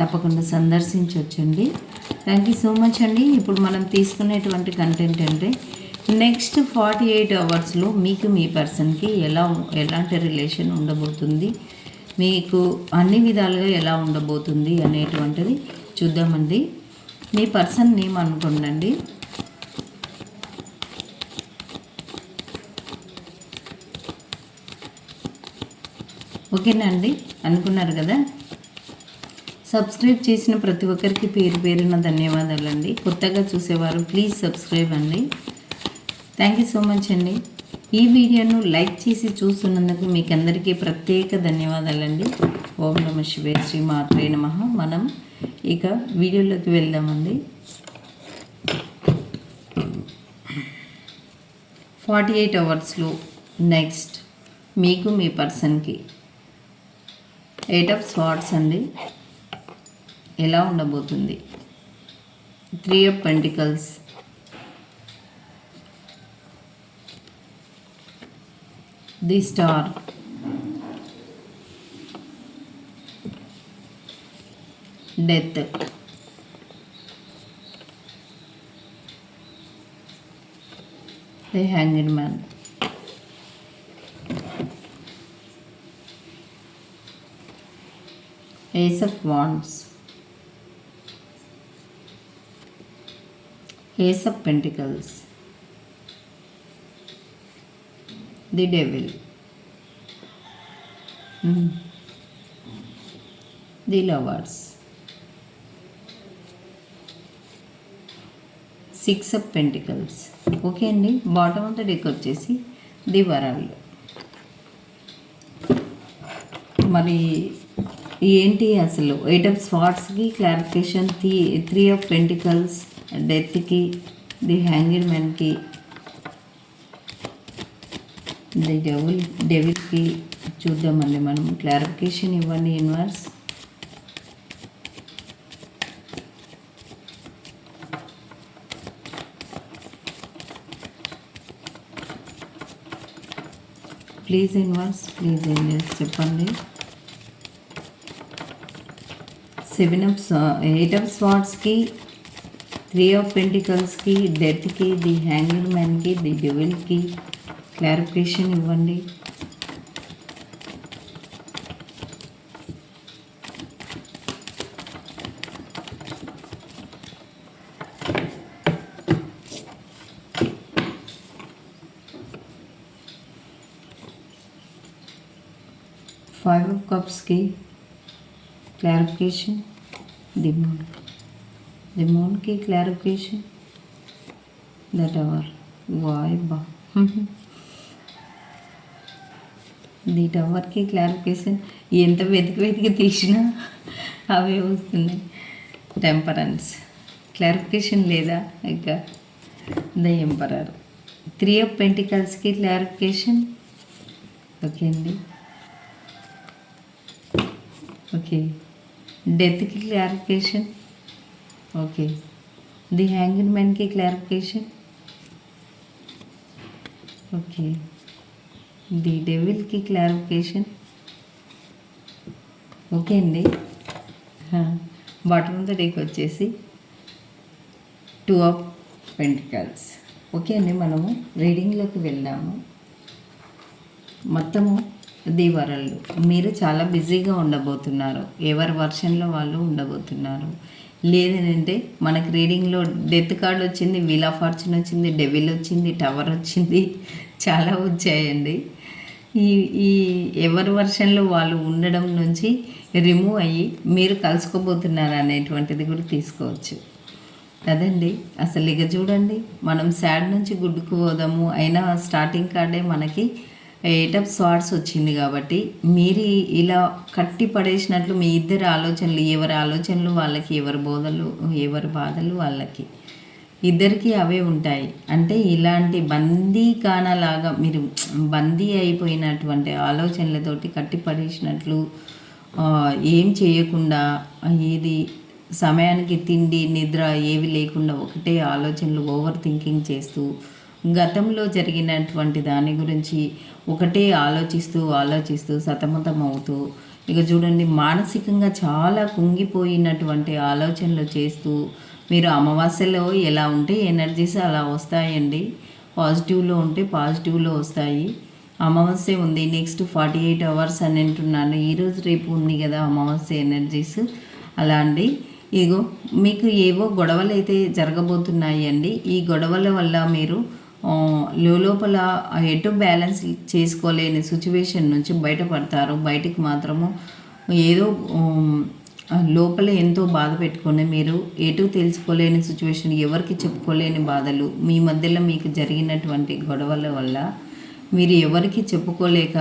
తప్పకుండా సందర్శించవచ్చండి thank you so much అండి. ఇప్పుడు మనం తీసుకునేటువంటి కంటెంట్ అంటే నెక్స్ట్ ఫార్టీ ఎయిట్ అవర్స్లో మీకు మీ పర్సన్కి ఎలా ఎలాంటి రిలేషన్ ఉండబోతుంది మీకు అన్ని విధాలుగా ఎలా ఉండబోతుంది అనేటువంటిది చూద్దామండి. మీ పర్సన్ నేమ్ అనుకోండి ఓకేనా అండి? అనుకున్నారు కదా? సబ్స్క్రైబ్ చేసిన ప్రతి ఒక్కరికి పేరు పేరున ధన్యవాదాలండి. కొత్తగా చూసేవారు ప్లీజ్ సబ్స్క్రైబ్ అండి. థ్యాంక్ యూ సో మచ్ అండి. ఈ వీడియోను లైక్ చేసి చూస్తున్నందుకు మీకు అందరికీ ప్రత్యేక ధన్యవాదాలండి. ఓం నమ శివే శ్రీ మాత్రే నమ. మనం ఇక వీడియోలోకి వెళ్దామండి. ఫార్టీ ఎయిట్ అవర్స్లో నెక్స్ట్ మీకు మీ పర్సన్కి ఎయిట్ ఆఫ్ స్వాట్స్ అండి. ఎలా ఉండబోతుంది? Three of pentacles the star death the hanger man ace of wands Ace of Pentacles, the Devil, mm. the Lovers, six of pentacles okay అండి బాటమ్ ఆఫ్ ద డెక్ వచ్చేసి the world మరి ఏంటి అసలు? Eight of స్పాట్స్కి clarification three three of pentacles డెత్కి the hanged మ్యాన్కి the devil డెవిల్కి చూద్దామండి మనం clarification ఇవ్వండి universe please universe please angels చెప్పండి సెవెన్ ఆఫ్ ఎయిట్ ఆఫ్ స్వాట్స్కి త్రీ ఆఫ్ పెంటికల్స్కి డెత్కి ది హ్యాంగింగ్ మ్యాన్కి ది డెవిల్కి క్లారిఫికేషన్ ఇవ్వండి ఫైవ్ ఆఫ్ కప్స్కి క్లారిఫికేషన్ ది మూన్ క్లారిఫికేషన్ దట్ అవర్ వాయ్ బా ది టవర్కి క్లారిఫికేషన్ ఎంత వెతికి వెతికి తీసినా అవే వస్తున్నాయి టెంపరెన్స్ క్లారిఫికేషన్ లేదా ఇక ద ఎంపరర్ త్రీ ఆఫ్ పెంటికల్స్కి క్లారిఫికేషన్ ఓకే అండి ఓకే డెత్కి క్లారిఫికేషన్ ఓకే ది హ్యాంగిడ్ మ్యాన్కి క్లారిఫికేషన్ ఓకే ది డెవిల్కి క్లారిఫికేషన్ ఓకే అండి బాటమ్ ఆఫ్ ద డేకి వచ్చేసి టూ ఆఫ్ పెంటికల్స్ ఓకే అండి మనము రీడింగ్లోకి వెళ్ళాము మొత్తము ది వరల్డ్ మీరు చాలా బిజీగా ఉండబోతున్నారు. ఎవరి వర్షన్లో వాళ్ళు ఉండబోతున్నారు? లేదనంటే మనకి రీడింగ్లో డెత్ కార్డ్ వచ్చింది వీల్ ఆఫ్ ఫార్చ్యూన్ వచ్చింది డెవిల్ వచ్చింది టవర్ వచ్చింది చాలా వచ్చాయండి. ఈ ఈ ఎవరి వర్షన్లో వాళ్ళు ఉండడం నుంచి రిమూవ్ అయ్యి మీరు కలుసుకోబోతున్నారు అనేటువంటిది కూడా తీసుకోవచ్చు. అదండి అసలు ఇక చూడండి మనం శాడ్ నుంచి గుడ్డుకు పోదాము అయినా స్టార్టింగ్ కార్డే మనకి ఎయిట్ ఆఫ్ స్వార్డ్స్ వచ్చింది కాబట్టి మీరు ఇలా కట్టి పడేసినట్లు మీ ఇద్దరి ఆలోచనలు ఎవరి ఆలోచనలు వాళ్ళకి ఎవరి బోధలు ఎవరి బాధలు వాళ్ళకి ఇద్దరికి అవే ఉంటాయి. అంటే ఇలాంటి బందీకానలాగా మీరు బందీ అయిపోయినటువంటి ఆలోచనలతోటి కట్టి పడేసినట్లు ఏం చేయకుండా ఏది సమయానికి తిండి నిద్ర ఏవి లేకుండా ఒకటే ఆలోచనలు ఓవర్ థింకింగ్ చేస్తూ గతంలో జరిగినటువంటి దాని గురించి ఒకటే ఆలోచిస్తూ ఆలోచిస్తూ సతమతం అవుతూ ఇక చూడండి మానసికంగా చాలా కుంగిపోయినటువంటి ఆలోచనలు చేస్తూ మీరు అమావాస్యలో ఎలా ఉంటే ఎనర్జీస్ అలా వస్తాయండి. పాజిటివ్లో ఉంటే పాజిటివ్లో వస్తాయి. అమావాస్య ఉంది నెక్స్ట్ ఫార్టీ ఎయిట్ అవర్స్ అని అంటున్నాను. ఈరోజు రేపు ఉంది కదా అమావాస్య ఎనర్జీస్ అలా అండి. ఇగో మీకు ఏవో గొడవలు అయితే జరగబోతున్నాయి అండి ఈ గొడవల వల్ల మీరు లోపల ఎటు బ్యాలెన్స్ చేసుకోలేని సిచ్యువేషన్ నుంచి బయటపడతారు. బయటికి మాత్రము ఏదో లోపల ఎంతో బాధ పెట్టుకుని మీరు ఎటు తెలుసుకోలేని సిచ్యువేషన్ ఎవరికి చెప్పుకోలేని బాధలు మీ మధ్యలో మీకు జరిగినటువంటి గొడవల వల్ల మీరు ఎవరికి చెప్పుకోలేక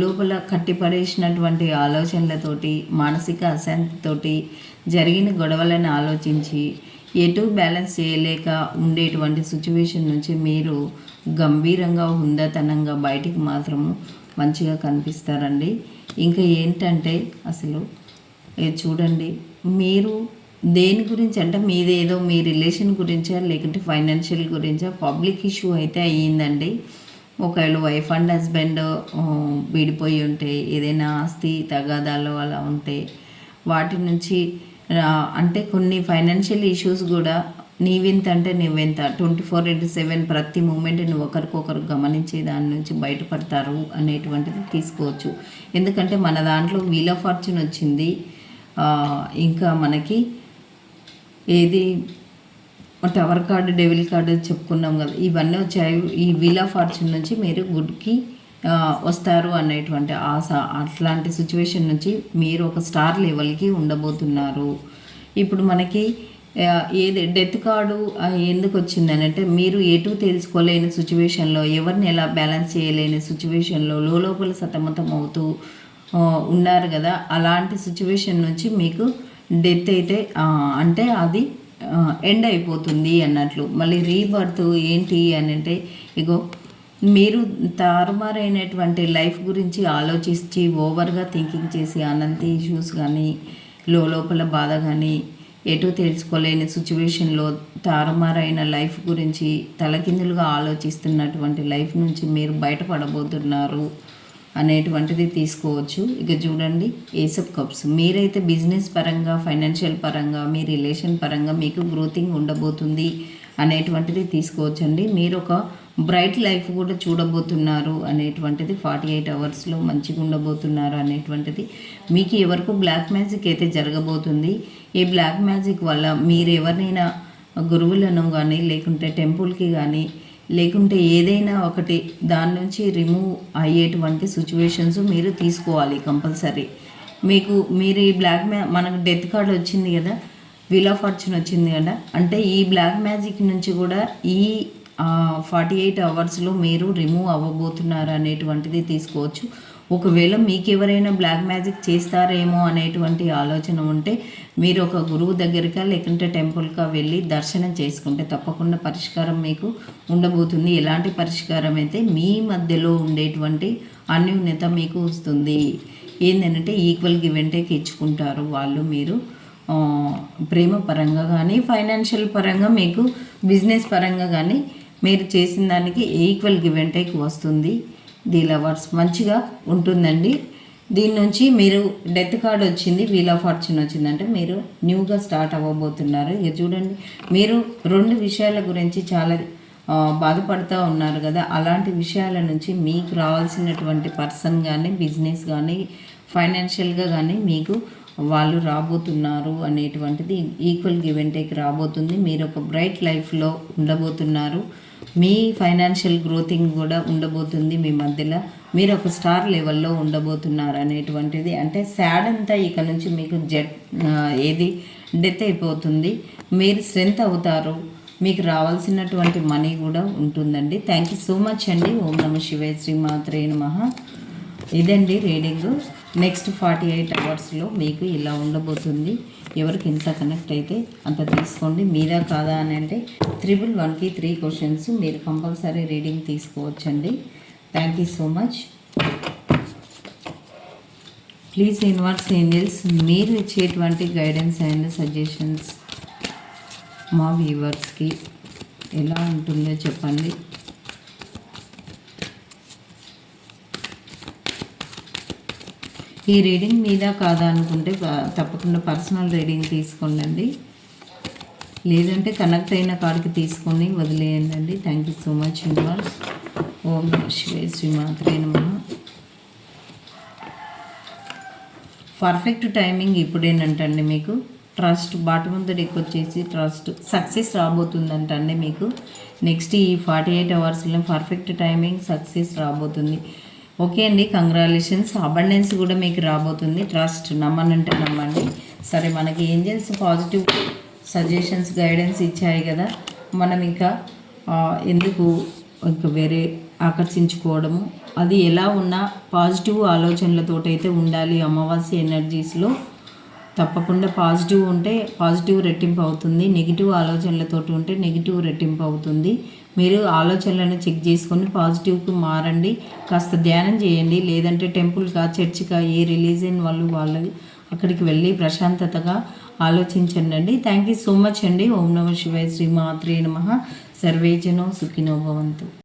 లోపల కట్టిపడేసినటువంటి ఆలోచనలతోటి మానసిక అశాంతితోటి జరిగిన గొడవలను ఆలోచించి ఎటు బ్యాలెన్స్ చేయలేక ఉండేటువంటి సిచ్యువేషన్ నుంచి మీరు గంభీరంగా హుందతనంగా బయటికి మాత్రము మంచిగా కనిపిస్తారండి. ఇంకా ఏంటంటే అసలు చూడండి మీరు దేని గురించి అంటే మీదేదో మీ రిలేషన్ గురించా లేకుంటే ఫైనాన్షియల్ గురించా పబ్లిక్ ఇష్యూ అయితే అయ్యిందండి. ఒకవేళ వైఫ్ అండ్ హస్బెండ్ విడిపోయి ఉంటే ఏదైనా ఆస్తి తగాదాలు అలా ఉంటే వాటి నుంచి అంటే కొన్ని ఫైనాన్షియల్ ఇష్యూస్ కూడా నీవింత అంటే నువ్వెంత. ట్వంటీ ఫోర్ ఇంటూ సెవెన్ ప్రతి మూమెంట్ నువ్వు ఒకరికొకరు గమనించే దాని నుంచి బయటపడతారు అనేటువంటిది తీసుకోవచ్చు. ఎందుకంటే మన దాంట్లో వీల్ ఆఫ్ ఫార్చ్యూన్ వచ్చింది. ఇంకా మనకి ఏది టవర్ కార్డు డెవిల్ కార్డు చెప్పుకున్నాం కదా ఇవన్నీ వచ్చాయి. ఈ వీల్ ఆఫ్ ఫార్చ్యూన్ నుంచి మీరు గుడ్కి వస్తారు అనేటువంటి ఆశ అట్లాంటి సిచ్యువేషన్ నుంచి మీరు ఒక స్టార్ లెవెల్కి ఉండబోతున్నారు. ఇప్పుడు మనకి ఏది డెత్ కార్డు ఎందుకు వచ్చిందని అంటే మీరు ఎటు తెలుసుకోలేని సిచ్యువేషన్లో ఎవరిని ఎలా బ్యాలెన్స్ చేయలేని సిచ్యువేషన్లో లోపల సతమతం అవుతూ ఉన్నారు కదా అలాంటి సిచ్యువేషన్ నుంచి మీకు డెత్ అయితే అంటే అది ఎండ్ అయిపోతుంది అన్నట్లు. మళ్ళీ రీబర్త్ ఏంటి అని అంటే ఇగో మీరు తారుమారైనటువంటి లైఫ్ గురించి ఆలోచించి ఓవర్గా థింకింగ్ చేసి అనంత ఇష్యూస్ కానీ లోపల బాధ కానీ ఎటో తెలుసుకోలేని సిచ్యువేషన్లో తారుమారైన లైఫ్ గురించి తలకిందులుగా ఆలోచిస్తున్నటువంటి లైఫ్ నుంచి మీరు బయటపడబోతున్నారు అనేటువంటిది తీసుకోవచ్చు. ఇక చూడండి ఏసప్ కప్స్. మీరైతే బిజినెస్ పరంగా ఫైనాన్షియల్ పరంగా మీ రిలేషన్ పరంగా మీకు గ్రోతింగ్ ఉండబోతుంది అనేటువంటిది తీసుకోవచ్చండి. మీరు ఒక బ్రైట్ లైఫ్ కూడా చూడబోతున్నారు అనేటువంటిది ఫార్టీ ఎయిట్ అవర్స్లో మంచిగా ఉండబోతున్నారు అనేటువంటిది. మీకు ఎవరికి బ్లాక్ మ్యాజిక్ అయితే జరగబోతుంది ఈ బ్లాక్ మ్యాజిక్ వల్ల మీరు ఎవరినైనా గురువులను కానీ లేకుంటే టెంపుల్కి కానీ లేకుంటే ఏదైనా ఒకటి దాని నుంచి రిమూవ్ అయ్యేటువంటి సిచ్యువేషన్స్ మీరు తీసుకోవాలి కంపల్సరీ. మీకు మీరు ఈ బ్లాక్ మ్యా మనకు డెత్ కార్డ్ వచ్చింది కదా వీల్ ఆఫ్ ఫార్చ్యూన్ వచ్చింది కదా అంటే ఈ బ్లాక్ మ్యాజిక్ నుంచి కూడా ఈ ఫార్టీ ఎయిట్ అవర్స్లో మీరు రిమూవ్ అవ్వబోతున్నారు అనేటువంటిది తీసుకోవచ్చు. ఒకవేళ మీకు ఎవరైనా బ్లాక్ మ్యాజిక్ చేస్తారేమో అనేటువంటి ఆలోచన ఉంటే మీరు ఒక గురువు దగ్గరకా లేకుంటే టెంపుల్కా వెళ్ళి దర్శనం చేసుకుంటే తప్పకుండా పరిష్కారం మీకు ఉండబోతుంది. ఎలాంటి పరిష్కారం అయితే మీ మధ్యలో ఉండేటువంటి అన్యోన్యత మీకు వస్తుంది. ఏంటంటే ఈక్వల్ గివ్ అండ్ టేక్ ఇచ్చుకుంటారు వాళ్ళు మీరు. ప్రేమ పరంగా కానీ ఫైనాన్షియల్ పరంగా మీకు బిజినెస్ పరంగా కానీ మీరు చేసిన దానికి ఈక్వల్ గివ్ అండ్ టేక్ వస్తుంది? ది లవర్స్ మంచిగా ఉంటుందండి. దీని నుంచి మీరు డెత్ కార్డ్ వచ్చింది వీల్ ఆఫ్ ఫార్చ్యూన్ వచ్చిందంటే మీరు న్యూగా స్టార్ట్ అవ్వబోతున్నారు. ఇక చూడండి మీరు రెండు విషయాల గురించి చాలా బాధపడుతూ ఉన్నారు కదా. అలాంటి విషయాల నుంచి మీకు రావాల్సినటువంటి పర్సన్ కానీ బిజినెస్ కానీ ఫైనాన్షియల్గా కానీ మీకు వాళ్ళు రాబోతున్నారు అనేటువంటిది ఈక్వల్ గివ్ అండ్ టేక్ రాబోతుంది. మీరు ఒక బ్రైట్ లైఫ్లో ఉండబోతున్నారు. మీ ఫైనాన్షియల్ గ్రోతింగ్ కూడా ఉండబోతుంది మీ మధ్యలో. మీరు ఒక స్టార్ లెవెల్లో ఉండబోతున్నారు అనేటువంటిది. అంటే శాడ్ అంతా ఇక నుంచి మీకు జెట్ ఏది డెత్ అయిపోతుంది. మీరు స్ట్రెంత్ అవుతారు. మీకు రావాల్సినటువంటి మనీ కూడా ఉంటుందండి. థ్యాంక్ యూ సో మచ్ అండి. ఓం నమ శివే శ్రీ మాత్రే ఇదండి రీడింగ్. నెక్స్ట్ ఫార్టీ ఎయిట్ అవర్స్లో మీకు ఇలా ఉండబోతుంది. ఎవరికి ఎంత కనెక్ట్ అయితే అంత తీసుకోండి. మీదా కాదా అని అంటే త్రిబుల్ వన్కి త్రీ క్వశ్చన్స్ మీరు కంపల్సరీ రీడింగ్ తీసుకోవచ్చండి. Thank you so much please universe angels మీరు ఇచ్చేటువంటి గైడెన్స్ అండ్ సజెషన్స్ మా వ్యూవర్స్కి ఎలా ఉంటుందో చెప్పండి. ఈ రీడింగ్ మీద కాదా అనుకుంటే తప్పకుండా పర్సనల్ రీడింగ్ తీసుకోండి లేదంటే కనెక్ట్ అయిన కాడికి తీసుకొని వదిలేయండి అండి thank you so much universe ఓం శివే శ్రీమాత్రే నమ. పర్ఫెక్ట్ టైమింగ్ ఇప్పుడేనంటండి మీకు. ట్రస్ట్ బాటం ముందడికి వచ్చేసి ట్రస్ట్ సక్సెస్ రాబోతుందంటండి మీకు. నెక్స్ట్ ఈ ఫార్టీ ఎయిట్ అవర్స్లో పర్ఫెక్ట్ టైమింగ్ సక్సెస్ రాబోతుంది. ఓకే అండి కంగ్రాలేషన్స్ అబండెన్స్ కూడా మీకు రాబోతుంది. ట్రస్ట్ నమ్మనంటే నమ్మండి. సరే మనకి ఏంజల్స్ పాజిటివ్ సజెషన్స్ గైడెన్స్ ఇచ్చాయి కదా. మనం ఇంకా ఎందుకు ఇంకా వేరే ఆకర్షించుకోవడము? అది ఎలా ఉన్నా పాజిటివ్ ఆలోచనలతోటైతే ఉండాలి. అమావాస్య ఎనర్జీస్లో తప్పకుండా పాజిటివ్ ఉంటే పాజిటివ్ రెట్టింపు అవుతుంది. నెగిటివ్ ఆలోచనలతోటి ఉంటే నెగిటివ్ రెట్టింపు అవుతుంది. మీరు ఆలోచనలను చెక్ చేసుకొని పాజిటివ్కి మారండి. కాస్త ధ్యానం చేయండి. లేదంటే టెంపుల్గా చర్చిగా ఏ రిలీజియన్ వాళ్ళు వాళ్ళు అక్కడికి వెళ్ళి ప్రశాంతతగా ఆలోచించండి థ్యాంక్ యూ సో మచ్ అండి. ఓం నమ శివాయ శ్రీ మాత్రే నమ. సర్వేజనో సుఖినో భవంతు.